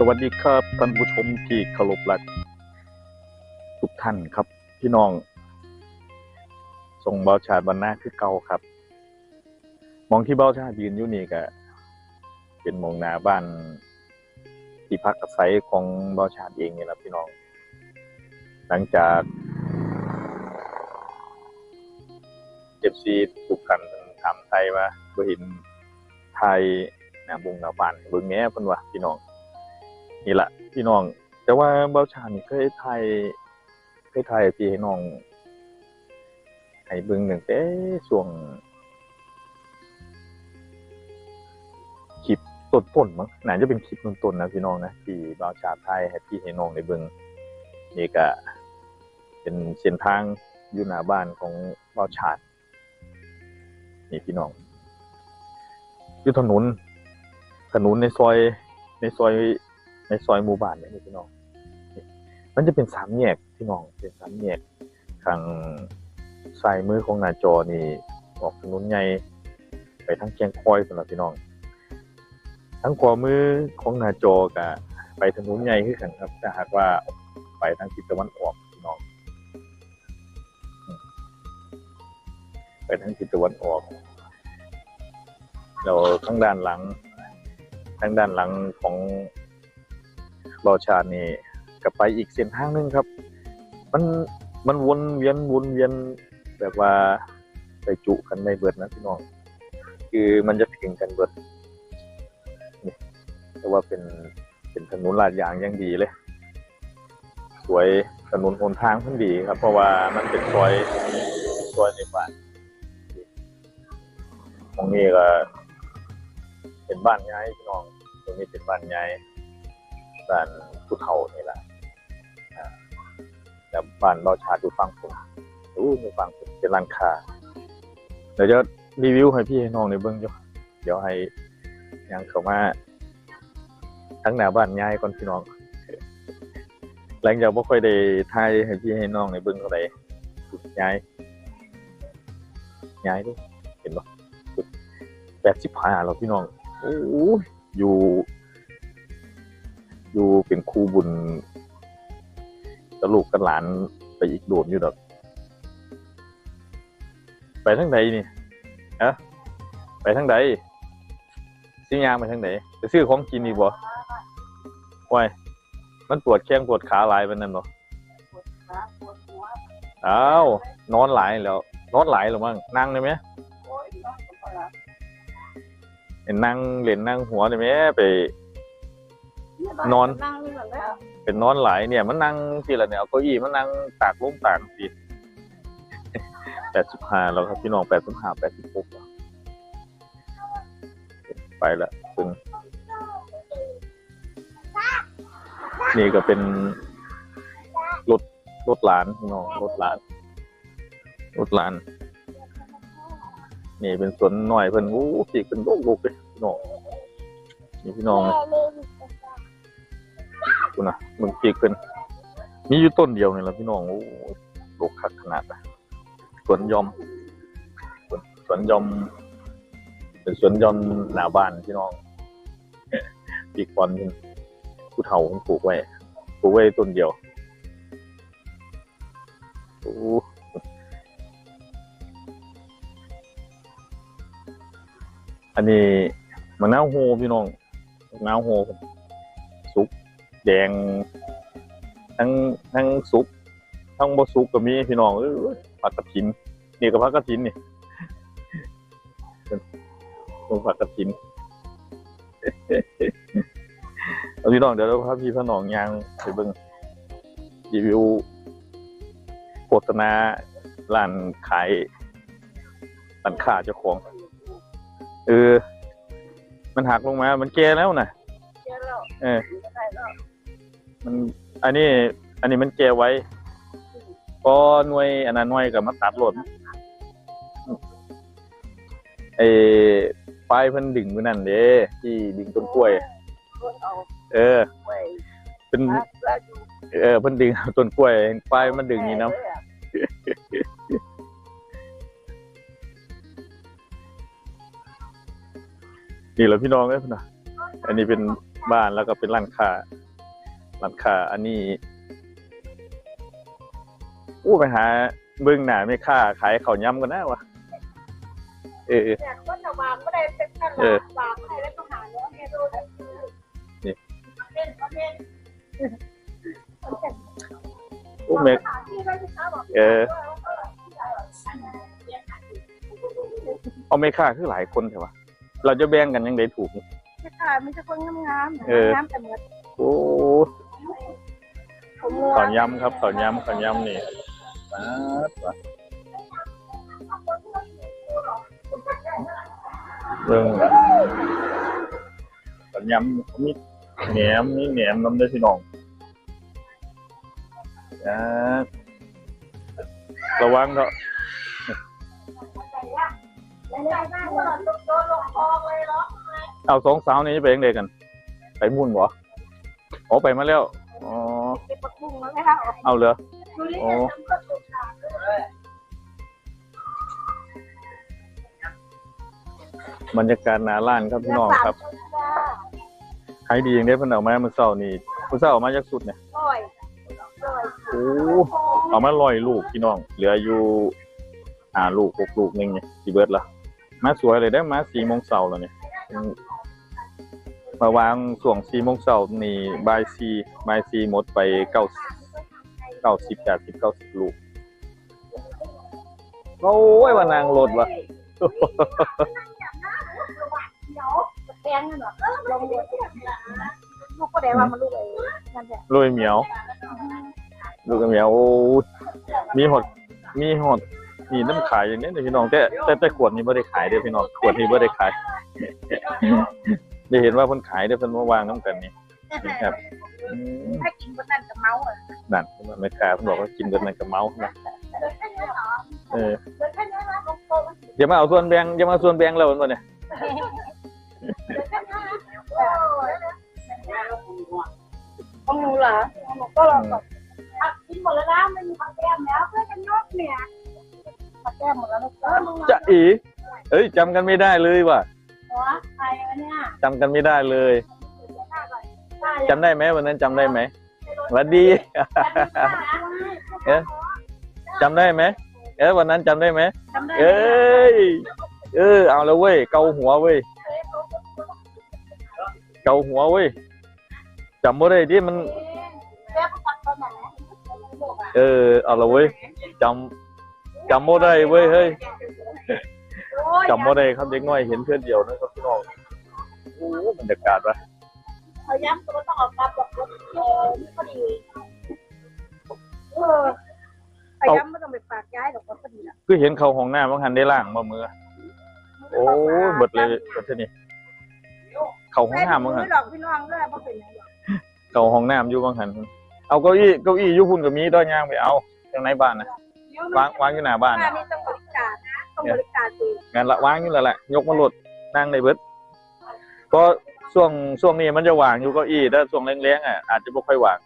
สวัสดีครับท่านผู้ชมที่เคารพรักทุกท่านครับ พี่น้องส่งเบาชาติบรรณาคือเก่าครับ มองที่เบาชาติยืนอยู่นี่ก็เป็นมองหนาบ้านที่พักอาศัยของเบาชาติเองนี่แหละพี่น้อง หลังจากเอฟซีถูกกันถามไทยว่าบ่เห็นไทยน้าบุงหน้าบ้านเบิ่งแหน่เพิ่นว่าพี่น้อง นี่แหละพี่น้อง แต่ว่าเบาชานี่เคยถ่ายเคยถ่ายพี่ให้น้องให้เบิ่งตั้งแต่ช่วงคลิปต้นๆมั้งน่าจะเป็นคลิปต้นๆนะพี่น้องนะที่เบาชาถ่ายให้พี่ให้น้องได้เบิ่งนี่ก็เป็นเส้นทางอยู่หน้าบ้านของเบาชาตินี่พี่น้องอยู่ถนนถนนในซอยในซอย ในซอยหมู่บ้านเนี่ยพี่น้องนี่มันจะเป็นสามแยกพี่น้อง เป็นสามแยกทางซ้ายมือของหน้าจอนี่ออกถนนใหญ่ไปทางแกงคอยสำหรับพี่น้อง ทั้งขวามือของหน้าจอกับไปถนนใหญ่คือกันครับถ้าหากว่าไปทางทิศตะวันออกพี่น้อง ไปทางทิศตะวันออกแล้วทางด้านหลังทางด้านหลังของ รอชานี่ก็ไปอีกเส้นทางหนึงครับ มันมันวนเวียนวนเวียนแบบว่าไปจุกันในเบิดนะพี่น้อง คือมันจะพิงกันเบิดนี่แต่ว่าเป็นเป็นถนนลาดยางย่างดีเลย สวยถนนหนทางเพิ่นดีครับ เพราะว่ามันเป็นซอยซอยในบ้านตรงนี้ก็เป็นบ้านย้ายพี่น้องตรงนี้เป็นบ้านย้าย บ้านผู้เฒ่านี่แหละแล้วบ้านเราชาติอยู่ฟังผมอู้ไม่ฟังผมเป็นร้านค้าเดี๋ยวจะรีวิวให้พี่ให้น้องในเบื้องอยู่เดี๋ยวให้ยังเข้ามาทั้งหน้าบ้านย้ายก่อนพี่น้องหลังจากบ่ค่อยได้ทายให้พี่ให้น้องในเบื้องเท่าไหร่ยาย ย้ายดูเห็นปะแปดสิบห้าแล้วพี่น้องโอ้ยอยู่ เป็นครูบุญกระลูกกันหลานไปอีกโดดอยู่ดอก ไปทางใดนี่ฮะไปทางใดสิยางไปทางไหนไปซื้อของกินอีกบ่ว้ายมันปวดแข้งปวดขาหลายเป็นนั่นบ่อ้าวนอนหลายแล้วนอนหลายหรือมั้งนั่งได้ไหมเห็นนั่งเล่นนั่งหัวได้ไหมไป นอน นั่งนี่ก่อนแล้วเป็นนอนหลายเนี่ย มันนั่งทีละเนี่ยเอาเก้าอี้มันนั่งตากลมตากสิแปดสิบห้าแล้วครับพี่น้องแปดสิบห้าแปดสิบหกไปละถึงนี่ก็เป็นรถรถหลานพี่น้องรถหลานรถหลาน นี่เป็นสวนหน่อยเพิ่นโอ้ปีกเป็นลูกๆเลยพี่น้องนี่พี่น้อง คุณนะมึงเปีกเป็นมีอยู่ต้นเดียวนี่แหละพี่น้องโอ้โลกคักขนาดอะสวนยอมสวนสวนยอม เป็นสวนยอมหน้าบ้านพี่น้องปีกบอลผู้เฒ่าเพิ่นปลูกไว้ปลูกไว้ต้นเดียวโอ้อันนี้มะนาวโฮพี่น้องมะนาวโฮ แดง ทั้งทั้งสุก ทั้งบ่สุกก็มีพี่น้องเอ้ยผักกระถินนี่ก็ผักกระถินนี่ตรงผักกระถินเอาพี่น้องเดี๋ยวเราพาพี่พาน้องยางไปเบิ่งรีวิวโฆษณาร้านขายร้านค้าเจ้าของเออมันหักลงมา มันแก่แล้วน่ะเจ๊แล้วเออได้แล้ว มันอันนี้ อันนี้มันแก่ไว้พอหน่วยอันนั้นหน่วยกับมาตัดหล่นไอ้ปลายเพิ่นดึงมือนั่นเด้ที่ดึงต้นกล้วย เออ เป็นเออเพิ่นดึงต้นกล้วยปลายมันดึงนี่นะนี่แหละพี่น้องเอ้ยพุ่นะอันนี้เป็นบ้านแล้วก็เป็นร้านค้า ร้านค้าอันนี้อู้ไปหาเบิ่งหน้าไม่ค่าขายข้าวย่ำกันนะวะเออแต่ก็จะวางก็ได้เป็นกันเออวางให้แล้วก็หาเนื้อเมนูได้นี่เล่นก็เล่นอู้เมกสถานที่ได้สิคะบอกเออเอาไม่ค่าคือหลายคนใช่ปะเราจะแบ่งกันยังไงถูกไม่ค่ะไม่ใช่คนงามๆเอองามแต่เหมือนโอ้ผม ขอนย้ำครับขอนย้ำขอนย้ำนี่เรื่องขอนย้ำมีแหนมมีแหนมน้ำได้สีน้องระวังเถอะเอาสองสาวนี่ไปยังเด็กกัน ไปมุ่นบ่อ๋อไปมาแล้ว บปักบุ้งแล้วไหมคะเอาเหรอดูนี่โอ้ทำก็ถูกทางเลยบรรยากาศหนาล้านครับพี่น้องครับขายดีอย่างได้เพิ่นเอามาเมื่อเช้านี่เมื่อเช้าเอามาจากสุดเนี่ยร่อยร่อยโอ้เอามาลอยลูกพี่น้อง เหลืออยู่อ่าลูกหกลูกหนึงเนี่ยสิเบิดละมาสวยเลยได้อมาสี่โมงเช้าแล้วเนี่ยอืมมาวางส่วงสี่โมงเช้านี่บ่ายสี่บ่ายสี่หมดไปเก้า เก้าสิบแปดสิบเก้าสิบลูก โอ้ยว่านางรถวะเดี๋ยวแพงกันหรอลงลูกก็ได้ว่ามันลูกเองนั่นแหละลุยเหมียว ลูกเหมียว มีหดมีหดมีน้ำขายอย่างนี้เลยพี่น้องแต่แต่แต่ขวดนี้ไม่ได้ขายเด้อพี่น้องขวดนี้ไม่ได้ขายได้เห็นว่าเพิ่นขายเด้อเพิ่นมาวางน้ำกันนี่นี่ครับ ถ้ากินบนนั้นจะเมาอะนั่นเพิ่นว่าไม่ขายเพิ่นบอกว่ากินกันมันก็เมานะเหลือแค่นี้เหรอเออเหลือแค่นี้นะของโตมันอย่ามาเอาส่วนแบ่งอย่ามาเอาส่วนแบ่งแล้วเพิ่นว่าเนี่ยเหลือแค่นี้นะของหนูเหรอของหนูก็ลองแบบกินหมดแล้วนะไม่มีผักแก้มแล้วเพื่อนกันยกเนี่ยผักแก้มหมดแล้วนะเออมึงจะอีเอ้ยจำกันไม่ได้เลยว่ะหัวใครวะเนี่ยจำกันไม่ได้เลย จำได้ไหมวันนั้นจำได้ไหมสวัสดีเอ๊ะจำได้ไหมเออวันนั้นจำได้ไหมจำได้เอ้ยเออเอาแล้วเว้ยเกาหัวเว้ยเกาหัวเว้ยจำบ่ได้ดิมันแก้ผักตอนไหนเออเอาละเว้ยจำจำบ่ได้เว้ยเฮ้ยจำบ่ได้ครับเด็กน้อยเห็นเพื่อนเดียวนะครับพี่น้องโอ้บรรยากาศวะ เขาย้ำตัวต้องออกตามแบบเออนี่พอดีเออเขาย้ำไม่ต้องไปฝากย้ายหรอกว่าพอดีอะคือเห็นเขาห้องน้ำบางหันได้ล่างมามือ โอ้ยเบิดเลยเบิดเท่านี้เขาห้องน้ำบางหันไม่หรอกพี่น้องเลยเพราะเป็นอย่างเดียวเขาห้องน้ำอยู่บางหันเอาเก้าอี้เก้าอี้อยู่พุ่นกับมีด้อยย่างไปเอาจังไหนบ้านนะวางวางอยู่หน้าบ้านบ้านนะนี้ต้องบริการนะต้องบริการดีงานละวางอยู่แล้วแหละยกมาหลดนั่งในเบิดก็ ช่วงช่วงนี้มันจะวางอยู่เก้าอี้ถ้าช่วงแรงๆอะอาจจะไม่ค่อยวาง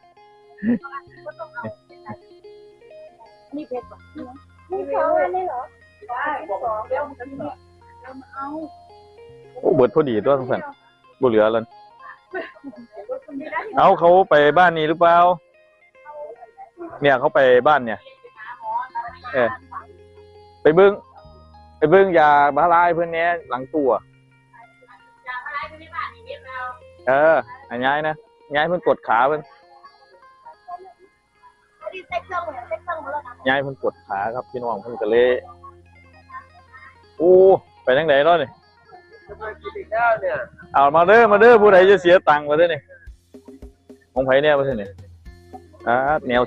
ก็ต้องเอานี่เพชรป่ะนี่สองอันนี้เหรอได้สองเดี๋ยวมันจะมีเอามาเอาโอ้เบิดพอดีตัวทั้งสันบ่เหลือแล้วคนนี้ได้เอาเขาไปบ้านนี้หรือเปล่าเนี่ยเขาไปบ้านเนี่ย เออไปเบิ้งไปเบิ้งยาบาลายเพื่อนแหน่หลังตัว เอออันย้ายนะย้ายเพิ่นกดขาเพิ่นพอดีเซ็ตเครื่องเลยเซ็ตเครื่องหมดแล้วนะย้ายเพิ่นกดขาครับพี่น้องเพิ่นก็เลยโอ้ไปทางไหนแล้วนี่เนี่ยเอามาเด้อมาเด้อผู้ใดจะเสียตังค์มาเด้อนี่ของไผเนี่ยมาเด้อนี่อ่าแนว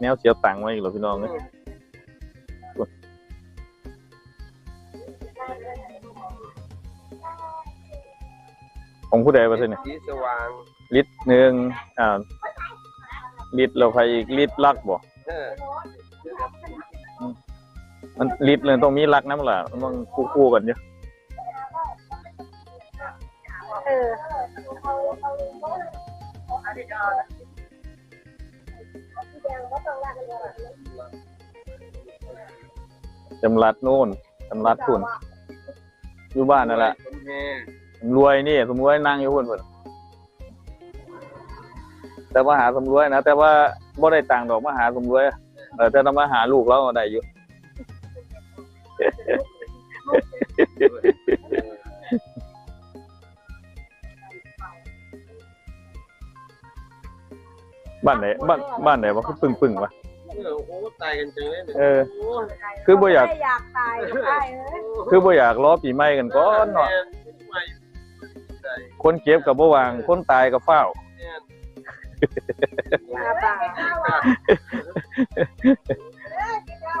แนวเสียตังค์มาอีกเหรอพี่น้องเอ้ย ของผู้ใดมาเด้อนี่สีสว่าง ลิตรหนึ่งอ่าลิตรเราไปอีกลิตรลักบ่เออมันลิตรเลยต้องมีลักน้ำล่ะมันต้องคู่ๆกันเยอะเออจำรัดนู่นจำรัดทุนอยู่บ้านนั่นแหละผ มแห่รวยนี่สมมติว่านั่งอยู่พุ่นพุ่นแต่ว่าหาสำรวยนะแต่ว่าบ่ได้ตังค์ดอกมาหาสำรวยเออแต่ถ้ามาหาลูกเราได้อยู่บ้านไหนบ้านบ้านไหนวะคือปึ้งปึ้งๆวะเออโอ้ตายกันจังเลยเนี่ยเออโอ้ยคือบ่อยากไม่อยากตายก็ตายเอ้ยคือบ่อยากล้อปีใหม่กันก่อนเนาะแม่ใส่ คนเก็บกับบ่วาง คนตายกับเฝ้า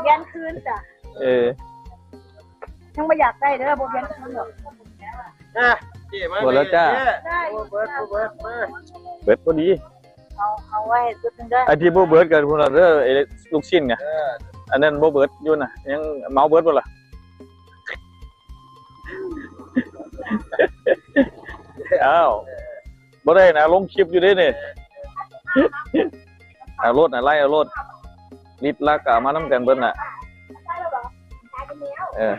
เรียนคืนจ้ะเออยังไม่อยากได้เด้อบ่เรียนคืนหรอกจ๊มาหมดแล้วจ้าเบิร์ดเบิร์ดเบิดพอดีเอาเอาไว้จุดนึงเด้อไอที่บ่เบิร์ดกันพุ่นน่ะเด้อไอลูกชิ้นไงอันนั้นบ่เบิร์ดอยู่น่ะยังเมาเบิร์ดบ่ล่ะ อ้าวบ่ได้นะลงคลิปอยู่ด้นี่เอารถนะไล่เอารถลิดลักกะมานํกันเบิดน่ะเออ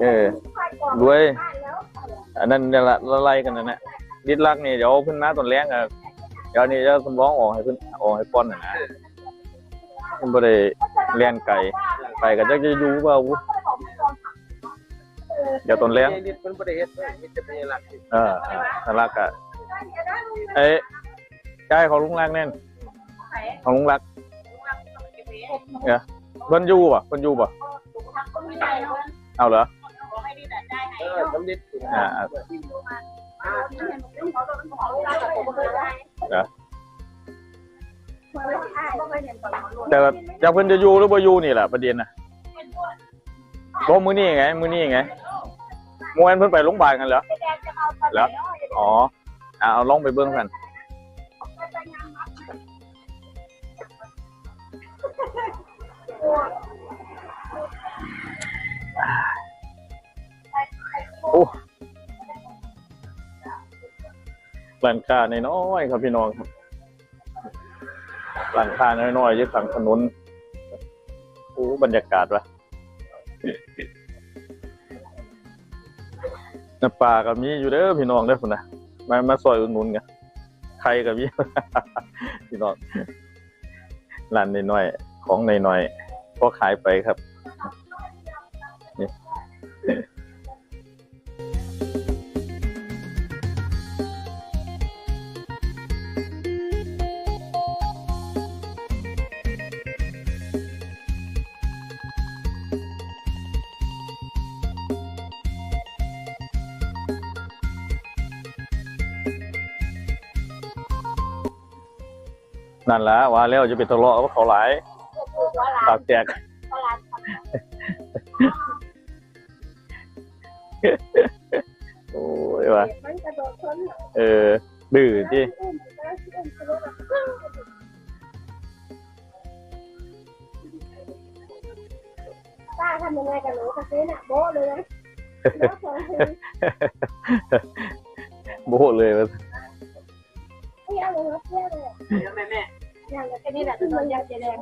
เออรวยอันนั้นเนี่ยละละไล่กันนั่นแหละลิดลักนี่เดี๋ยวเพิ่นมาตอนแรงอะเดี๋ยวนี้จะสำรองออกให้เพิ่นออกให้ป้อนน่ะนะเพิ่นบ่ได้เรียนไกลไกลก็จักจะอยู่ว่าวุเดี๋ยวตอนแรงนิดมันบ่ได้เฮ็ดเว้ยมีแต่เป็นหลักที่เออน่ารักอะเอ้ยกายของลุงรักแน่นของลุงรักเนี่ยเพิ่นอยู่ป่ะเพิ่นอยู่ป่ะเอาเหรอเออสำลิดอ่าแต่ว่าจะเพิ่นจะอยู่หรือบ่อยู่นี่แหละประเด็นน่ะบ่มื้อนี้ไงมื้อนี้ไงเมื่อวนเพิ่นไปโรงพยาบาลกันเหรอแล้วอ๋ออ่าเอาลองไปเบิ่งกัน โอ้ร้านค้าน้อยๆครับพี่น้องครับร้านค้าน้อยๆอยู่ข้างถนนโอ้บรรยากาศวะ น้ำปลาก็มีอยู่เด้อพี่น้องเด้อพุ่นนะมามาซอยอุดหนุนกันไข่ก็มี พี่น้องร้านน้อยๆของน้อยๆพอขายไปครับ นั่นละว่าแล้วจะไปทะเลาะกับเขาหลายปากแตกโอ้ยว่ะมันกระโดดชนเออดื้อที่ป้าทำยังไงกับหนูกับซื้อน่ะโบ๊ะเลยนะโบ๊ะสองทีโบะ เลยว่าเที่ยวเลยเที่ยวเลยแม่แม่อย่างแค่นี้แหละมันยังจแดง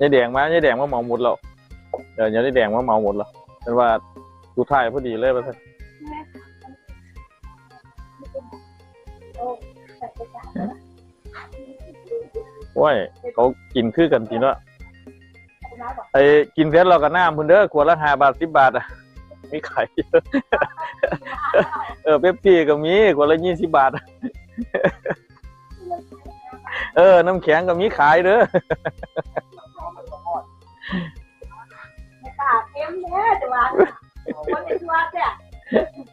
ยายแดงมายายแดงมาเมาหมดแล้วเดี๋ยวยายแดงมาเมาหมดแล้วเป็นว่าดูท้ายพอดีเลยว่าซั่นโอ้แต่จะจ่ายโอ้ยเขากินคือกันจริงวะไอ้กินเสร็จเราก็น้ำพุ่นเด้อขวดละห้าบาทสิบบาทอะมีไขายเยอะเออเป๊ปซี่ก็มีขวดละยี่สิบบาท เออ น้ำแข็งก็มีขายเด้อไม่ตาเต็มเนี่ยจังหวะคนในชัวร์เนี่ย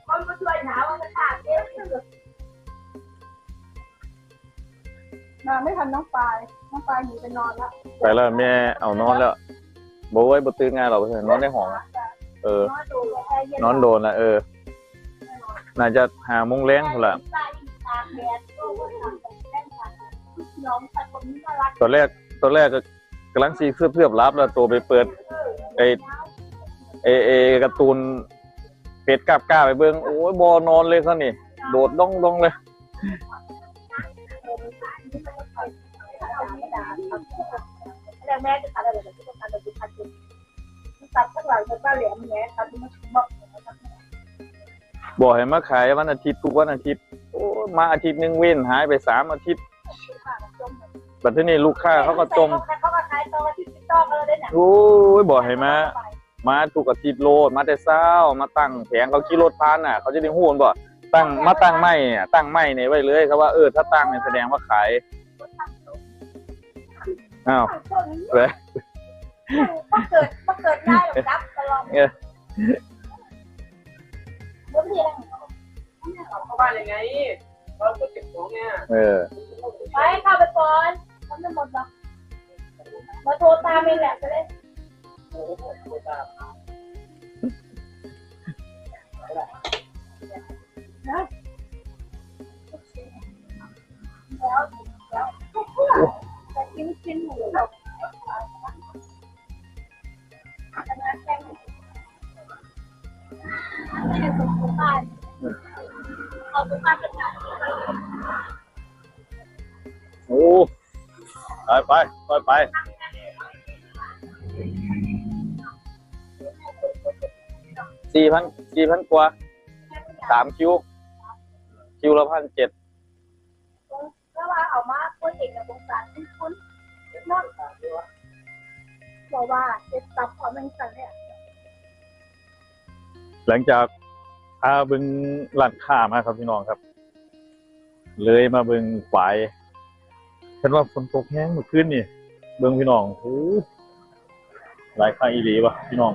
คนมาช่วยหนาวมันตาเต็มนอนไม่ทันน้องปลายน้องปลายหนีไปนอนแล้วไปแล้วแม่เอานอนแล้วบอกว่าบ่ตื่นงานหรอกเพิ่นนอนในห้องอะเออนอนดูแอร์เย็นนอนโดนละเออ น่าจะหาโมงแรงพุ่นละตากแดดโอ้โหทำเป็นแป้งทานน้องแต่คนนี้น่ารัก ตอนแรกตอนแรกก็กำลังซีเพื่อเพื่อรับแล้วตัวไปเปิดไอไอไอการ์ตูนเป็ดกาบก้าไปเบิ่งโอ้ยบอนอนเลยเขานี่ โดดดองดองเลยแล้วแม่จะทำอะไรแบบที่ต้องการจะดูพันธุ์ตัดข้างหลังมันก็เหลี่ยมแง่ตัดมันบอกบอกให้มาขายวันอาทิตย์ทุกวันอาทิตย์โอ้ยย มาอาทิตย์หนึงเว้นหายไปสามอาทิตย์บัดนี้ลูกค้าเขาก็จมเขาก็ขายตอที่ติดต่อกันเลยเนี่ยโอ้ยบอกให้มามาถูกอาทิตย์โลดมาแต่เช้ามาตั้งแผงเขาขี่รถผ่านน่ะ เขาจะได้หูนบ่ตั้งมาตั้งไม้อะตั้งไม้นี่ไว้เลยครับว่าเออถ้าตั้งเนี่ยแสดงว่าขายอ้าวเลยก็เกิดก็เกิดได้หรอกรับตลอด บ้านยังไงเราก็เก็บของเนี่ยเออ ไปเข้าไปก่อนทำไม่หมดหรอกมาโทรตามเองแหละไปเลยโอ้โหตามแล้วแล้วแต่กินกินหมูแบบเอาตุ๊กตาเป็นงาน โอ้ไปไปไปไปสี่พันสี่พันกว่าสามคิว คิวละพันเจ็ดแล้วว่าเอามาพูดเองกับวงการที่คุณนอกบอกว่าเจ็ดตับเอามเป็นสันเนี่ยหลังจาก พาเบึงหลัดข่ามาครับพี่น้องครับ เลยมาเบึงฝายฉันว่าฝนตกแห้งเมื่อคืนนี่เบิ่งพี่น้องโอ้หลายค่าอีหลีวะพี่น้อง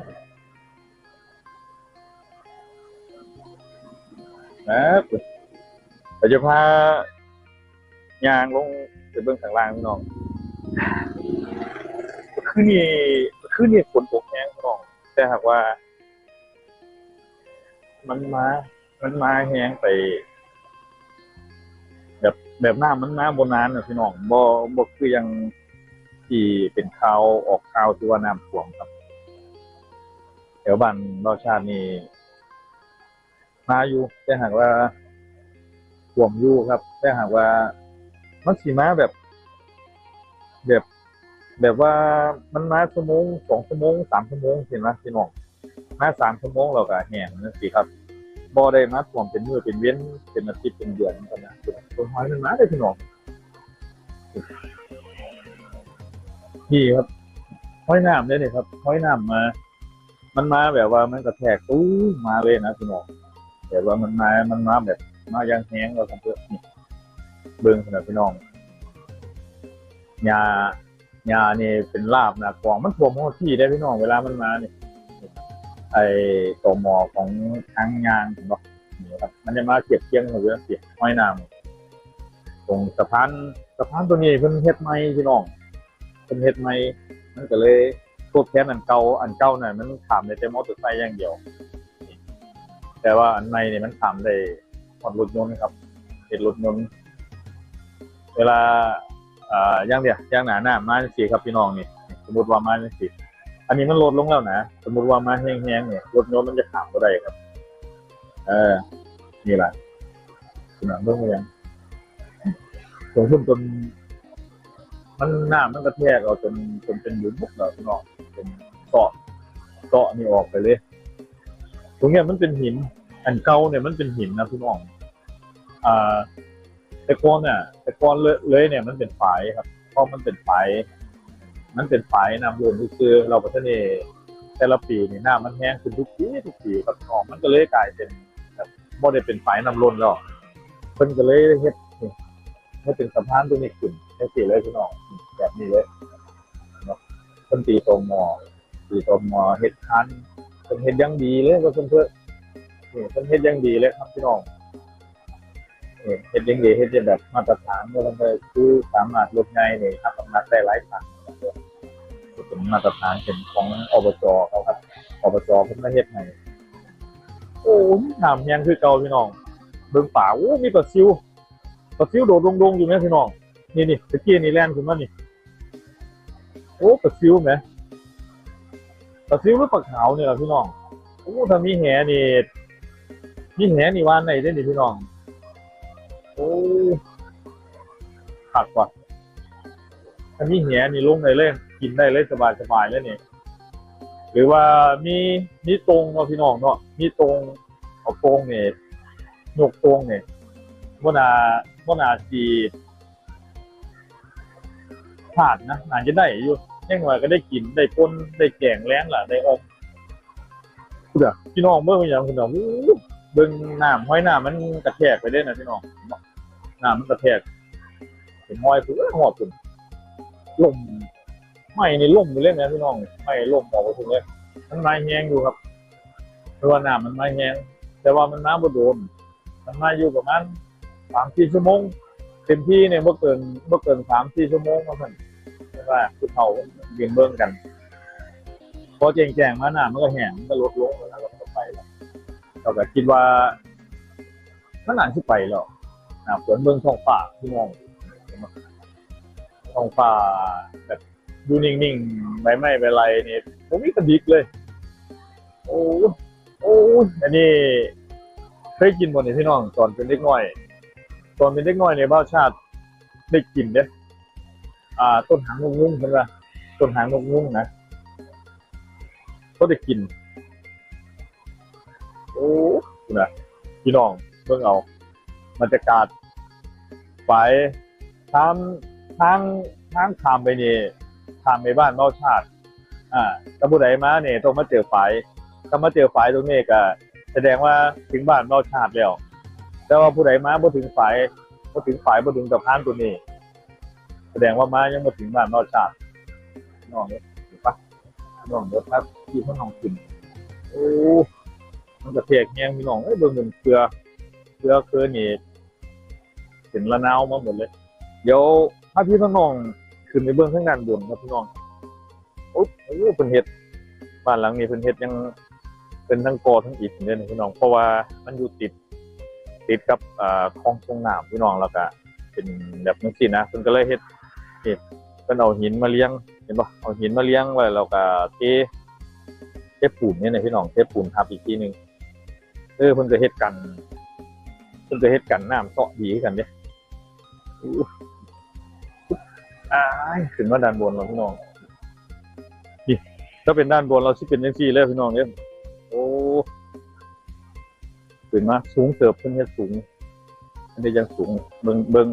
นะเดี๋ยวจะพายางลงไปเบิ่งข้างล่างพี่น้องคือนี่คือนี่ฝนตกแห้งพี่น้องแต่หากว่า มันมา มันมาแห้งไป แบบแบบหน้ามันมาบนานนะพี่น้องบ่บ่คือยังที่เป็นข่าวออกข่าวที่ว่าน้ำท่วมครับแถวบ้านเราชาตินี่มาอยู่แต่หากว่าท่วมอยู่ครับแต่หากว่ามันสีมาแบบ แบบ แบบว่ามันมาชั่วโมงสองชั่วโมงสามชั่วโมงเห็นไหมพี่น้องมาสามชั่วโมงเราก็แห้งนั่นสิครับ บ่ได้มาท่วมเป็นมือเป็นเว้นเป็นอาทิตย์เป็นเดือนกันนะต้นไม้มันมาได้พี่น้องนี่ครับห้อยน้ำเลยนี่ครับห้อยน้ำมา มันมาแบบว่ามันกระแทกตู้มาเลยนะพี่น้องแต่ว่ามันมามันมาแบบมาย่างแห้งเราทำเพื่อนี่เบิ่งขนาดพี่น้องยายาเนี่เป็นลาบนะกองมันท่วมหัวที่ได้พี่น้องเวลามันมาเนี่ย ไอ้ตัวหมอของทางยางเห็นปะนี่ครับมันจะมาเก็บเกียงหรือเสียห้อยน้ำตรงสะพานสะพานตัวนี้เพิ่นเฮ็ดใหม่พี่น้องเพิ่นเฮ็ดใหม่มันก็เลยทดแทนอันเก่าอันเก่าน่ะมันขามได้แต่มอเตอร์ไซค์อย่างเดียว แต่ว่าอันใหม่นี่มันขามได้หอดรถยนต์ครับเฮ็ดรถยนต์เวลาอ่าอย่างเดียวอย่างหนาหน้ามาจังซี่ครับพี่น้องนี่สมมติว่ามาจังซี่ อันนี้มันลดลงแล้วนะ สมมติว่ามาแห้งๆเนี่ยรถโน้ตมันจะขามก็ได้ครับ เออ นี่แหละขนาดเรื่องมันยังตรงขึ้นจนมันหน้ามันกระแทกเอาจนจนเป็นหลุมบุกแล้วพี่น้อเป็นเกาะเกาะนี่ออกไปเลย ตรงเนี้ยมันเป็นหิน อันเก่าเนี่ยมันเป็นหินนะพี่น้องอ่าแต่ก่อนเนี่ยแต่ก่อนเลยเลยเนี่ยมันเป็นฝายครับเพราะมันเป็นฝาย มันเป็นฝายน้ำวนคือเราประเทศนี้แต่ละปีนี่น้ำมันแห้งขึ้นทุกปีทุกปีครับน้องมันก็เลยกลายเป็นแบบบ่ได้เป็นฝายน้ำล้นแล้วเพิ่นก็เลยเฮ็ดนี่ให้เป็นสะพานตรงนี้ขึ้นให้สิเลยพี่น้องแบบนี้เลยเนาะเพิ่นตีตมหมอตีตมหมอเฮ็ดคันเพิ่นเฮ็ดยังดีเลยก็เพิ่นเพิ่นนี่เพิ่นเฮ็ดยังดีเลยครับพี่น้องเฮ็ดยังดีเฮ็ดยังแบบมาตรฐานเลยมันก็คือสามารถลดไงนี่ครับน้ำหนักได้หลายตัน เป็นมาตรฐานเป็นของอบจเขาครับอบจเพิ่นมาเฮ็ดให้โอ้ยน้ำยังคือเก่าพี่น้อง เบิ่งป่าโอ้มีปลาซิวปลาซิวโดดลงๆอยู่แม่พี่น้อง นี่นี่ตะกี้นี่แล่นขึ้นมานี่โอ้ปลาซิวแหมปลาซิวหรือปลาขาวเนี่ยพี่น้องโอ้ถ้ามีแหนี่มีแหนี่วานไหนได้นี่พี่น้อง โอ้ขัดกว่ะ ถ้ามีเหียนี่ลงได้เลย กินได้เลยสบายสบายเลยนี่หรือว่ามีมีตรงเนาะพี่น้องเนาะมีตรงเอาตรงเนี่ยยกตรงเนี่ยบ่นาบ่นาสีผ่านนะน่าจะได้อยู่แน่หน่อยก็ได้กินได้ปนได้แกงแล้งล่ะได้ออกเด้อพี่น้องเบิ่งอย่างคุณน้องอู้เบิ่งน้ำห้อยน้ำมันกระแทกไปเด้นะพี่น้องน้ำมันกระแทกเห็นห้อยพุ่นหอบพุ่น ลมไม่นี่ล่มไปเล่นนะพี่น้องไม่ล่มออกไปพุ่นเลยมันมาแห้งอยู่ครับเพราะว่าน้ำมันมาแห้งแต่ว่ามันน้ำบ่โดนมันมาอยู่ประมาณสามสี่ชั่วโมงเต็มที่เนี่ยเมื่อเกินเมื่อเกินสามสี่ชั่วโมงมาสั่นเรียกว่าคือเขาเบียนเบิ้งกันพอแจงแจงมาหน้ำมันก็แห้งมันก็ลดลงแล้วก็ไปแล้วเราก็คิดว่ามันนานที่ไปแล้วน้ำฝนเบิ้งท้องฟ้าที่มอง ท้องฟ้าแบบดูนิ่งๆใบไม้ใบไรนี่ผมมีกระดิกเลย โอ้โอ้อันนี้เคยกินบ่เนี่ยพี่น้องตอนเป็นเด็กน้อย ตอนเป็นเด็กน้อยในบ้านชาติได้กินเด้อ่า ต้นหางนกนุ่งใช่ไหมต้นหางนกนุ่งนะก็ได้กิน โอ้นะพี่น้องเบิ่งเอาบรรยากาศไปทาง ทางทางขามไปนี่ขามไปบ้านเบ้าชาติ อ่าถ้าผู้ใดมาเนี่ยต้องมาเจอฝายถ้ามาเจอฝายตรงนี้ก็แสดงว่าถึงบ้านเราชาติแล้ว แต่ว่าผู้ใดมาบ่ถึงฝ่ายบ่ถึงฝ่ายบ่ถึงสะพานตัวนี้ แสดงว่ามายังบ่ถึงบ้านเราชาติน้องเด้อปะน้องเด้อครับที่พ่อน้องขึ้นโอ้มันกระเทกแยงพี่น้องเอ้ยเบิ่งเบิ่งเกลือเกลือเกลือนี่เป็นละนาวมาหมดเลยเดี๋ยว ถ้าพี่พ่อน้องขึ้นไปเบิ่งข้างด้านบนครับพี่น้องโอ้โหเพิ่นเฮ็ดบ้านหลังนี้เพิ่นเฮ็ดยังเป็นทั้งกอทั้งอิฐเนี่ยพี่น้อง เพราะว่ามันอยู่ติดติดกับอ่าคลองทรงน้ำพี่น้องแล้วก็เป็นแบบนี้สินะเพิ่นก็เลยเฮ็ดเฮ็ดเพิ่นเอาหินมาเลี้ยงเห็นป่ะเอาหินมาเลี้ยงไว้แล้วก็เทเทปูนเนี่ยนะพี่น้องเทปูนทับอีกทีหนึงเออเพิ่นก็เฮ็ดกันเพิ่นก็เฮ็ดกันน้ำเซาะดีกันเนี่ย อ้ายขึ้นมาด้านบนแล้วพี่น้องนี่ถ้าเป็นด้านบนเราสิเป็นจังซี่เลยพี่น้องเนี่ยโอ้ขึ้นมาสูงเติบขึ้นเฮ็ดสูงอันนี้ยังสูงเบิ่งเบิ่ง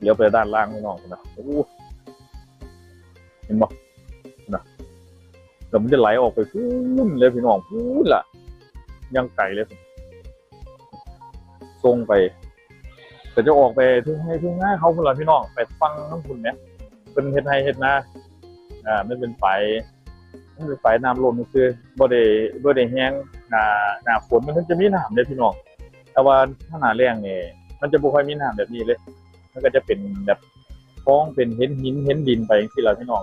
เลี้ยวไปด้านล่างพี่น้องนะโอ้เห็นบ่นะเดี๋ยวมันจะไหลออกไปพูนเลยพี่น้องพูนล่ะ ยังไกลเลยทรงไปแต่จะออกไปทุ่งให้ทุ่งหน้าเขาพุ่นละพี่น้องไปฟังน้ำพุ่นเนี่ย เป็นเฮ็ดให้เฮ็ดนาอ่าไม่เป็นไฟมันเป็นไฟน้ำล้นคือบ่ได้บ่ได้แห้งหน้าหน้าฝนมันจะมีน้ำเด้พี่น้องแต่ว่าถ้าหน้าแล้งนี่มันจะบ่ค่อยมีน้ำแบบนี้เลยมันก็จะเป็นแบบท้องเป็นเห็นหินเห็นดินไปจังซี่ล่ะพี่น้อง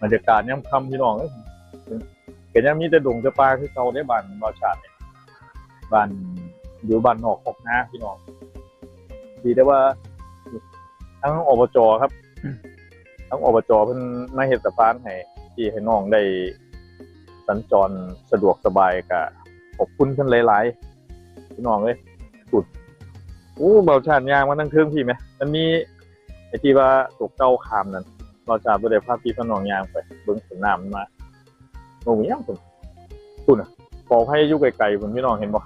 บรรยากาศยามค่ำพี่น้องเอ้ยก็ยังมีแต่ดงแต่ป่าคือเก่าได้บ้านบ่าชาติเนี่ยบ้านอยู่บ้านนอกออกนาพี่น้องดีแต่ว่า ทั้งอบจครับ ทั้งอบจเพิ่นมาเฮ็ดสะพานให้ที่ให้น้องได้สัญจรสะดวกสบายก็ขอบคุณเพิ่นหลายๆพี่น้องเอ้ยสุดโอ้เบาชาติยางมาทั้งเทิงพี่ไหมมันมีไอ้ที่ว่าตกเก้าคามนั่นเบาชาติบ่ได้พาพี่พาน้องยางไปเบิ่งสนามมันมาโอ้ยยังพุ่นพุ่นน่ะปอกให้อยู่ไกลๆพุ่นพี่น้องเห็นบ่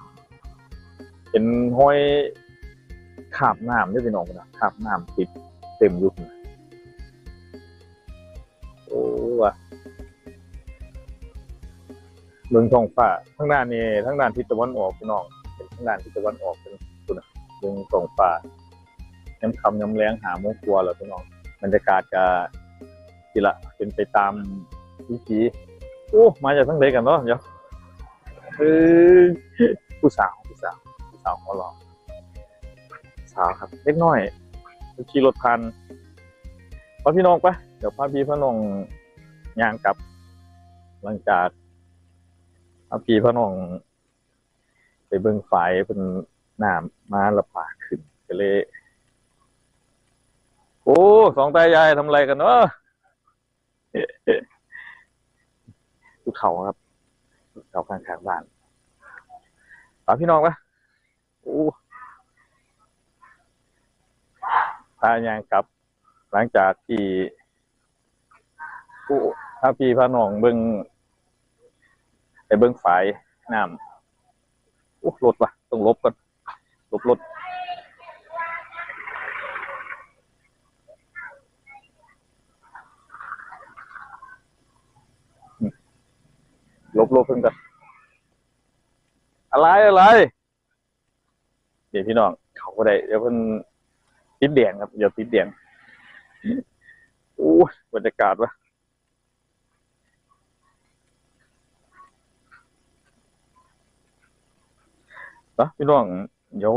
เห็นห้อย ขาบน้ำด้วยพี่น้องนะขาบน้ำติดเต็มยู่พุ่นะโอ้ว่ะเมืองทองฟ้าทั้งด้านนี้ทั้งด้านทิศตะวันออกพี่น้องเป็นทั้งด้านทิศตะวันออกเป็นสุดเมืองทองฟ้าย้ำคำย้ำแรงหาโมงครัวแล้วพี่น้องบรรยากาศจะทีละเป็นไปตามวิถีโอ้มาจากทั้งเลยกันเนาะเดี๋ยวเออผู้สาวผู้สาวผู้สาวของเราสาวครับเล็กน้อยขี่รถพันพาพี่น้องไปเดี๋ยวพาพี่พระนองย่างกลับ หลังจากพาพี่พระนอง ไปเบิ่งฝ่ายเป็นน้ำมาละปากขึ้นก็เลย โอ้สองตายายทำอะไรกันเนาะลูกเขาครับลูเขาข้างข้างบ้านพาพี่น้องปะโอ้ พายางกลับ หลังจากที่ผู้ถ้าพี่พาน้องเบิ้งไปเบิ้งฝายน้ำโอ้รถว่ะต้องลบก่อนลบรถลบลบเพิ่งกันอะไรอะไร เดี๋ยวพี่น้องเขาก็ได้เดี๋ยวเพิ่น ติดแดงครับเดี๋ยวติดแดงโอ้บรรยากาศวะปะพี่น้องเดี๋ยว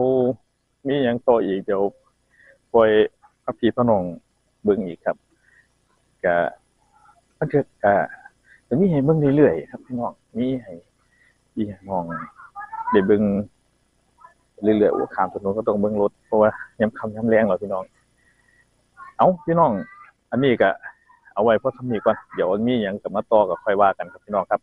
มีหยังต่ออีกเดี๋ยวปล่อยพระพีพระนองเบิ่งอีกครับกะมันเกิดกะจะมีให้เบิ่งเรื่อยๆครับพี่น้องมีให้พี่ให้น้องได้เบิ่ง เรื่อยๆโอ้ขามถนนก็ต้องเบิ่งรถเพราะว่าย้ำคำย้ำแรงเหรอพี่น้อง เอาพี่น้อง อันนี้ก็เอาไว้เพราะทำนี่ก่อนเดี๋ยวมีอย่างกับมาต่อกับค่อยว่ากันครับพี่น้องครับ